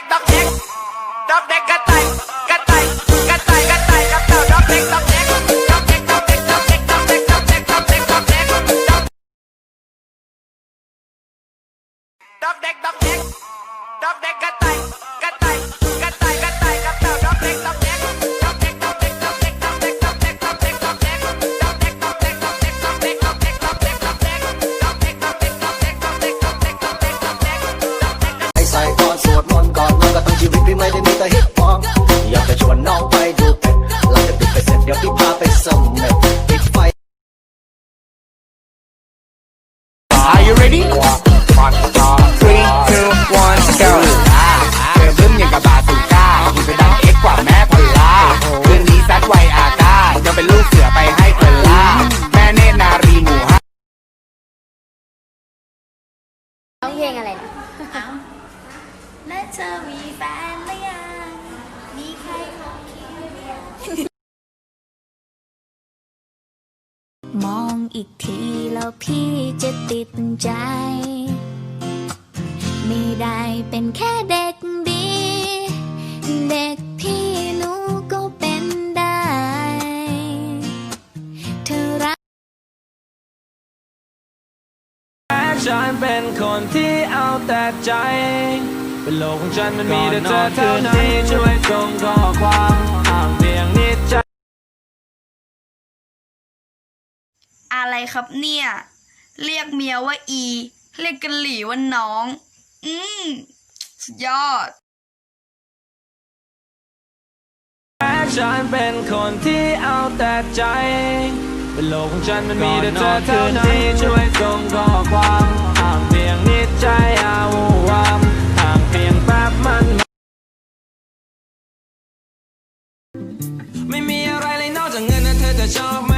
กดอกเด็กดอกเด็กกระต่ายกระต่ายกระต่ายกระต่ายดอกเต่าดอกเด็กดอกเด็กดอกเด็กดอกเด็กดอกเด็กดอกเด็กดอกเด็กดอกเด็กดอกเด็กดอกเด็กดอกเด็กดอกเด็กกระต่าย ready มันตา three two one go เธอบึ้มอย่างกับบาสุก้าคุณจะดังเอ็กกว่าแม่พอลล่าคืนนี้ซัดไวอาก้าจะเป็นลูกเสือไปให้เธอล่าแม่เนตรนารีหมู่ห้าร้องเพลงอะไรนะและเธอมีแฟนหรือยัง อีกที แล้วพี่จะติดใจ ไม่ได้เป็นแค่เด็กดี เด็กพี่หนูก็เป็นได้ เธอรักฉันเป็นคนที่เอาแต่ใจ เป็นโลกของฉันมันมีแต่เธอเท่านั้นช่วยส่งข้อค อะไรครับเนี่ย เรียกเมียว่าอี เรียกกันหลี่ว่าน้อง อืมสุดยอดแม้ฉันเป็นคนที่เอาแต่ใจเป็นโลกของฉันมันมีแต่เธอเท่านั้นที่ช่วยส่งข้อความอ่างเพียงนิดใจเอาวามห่างเพียงแป๊บมัน ไม่มีอะไรเลยนอกจากเงินนะเธอจะชอบไหม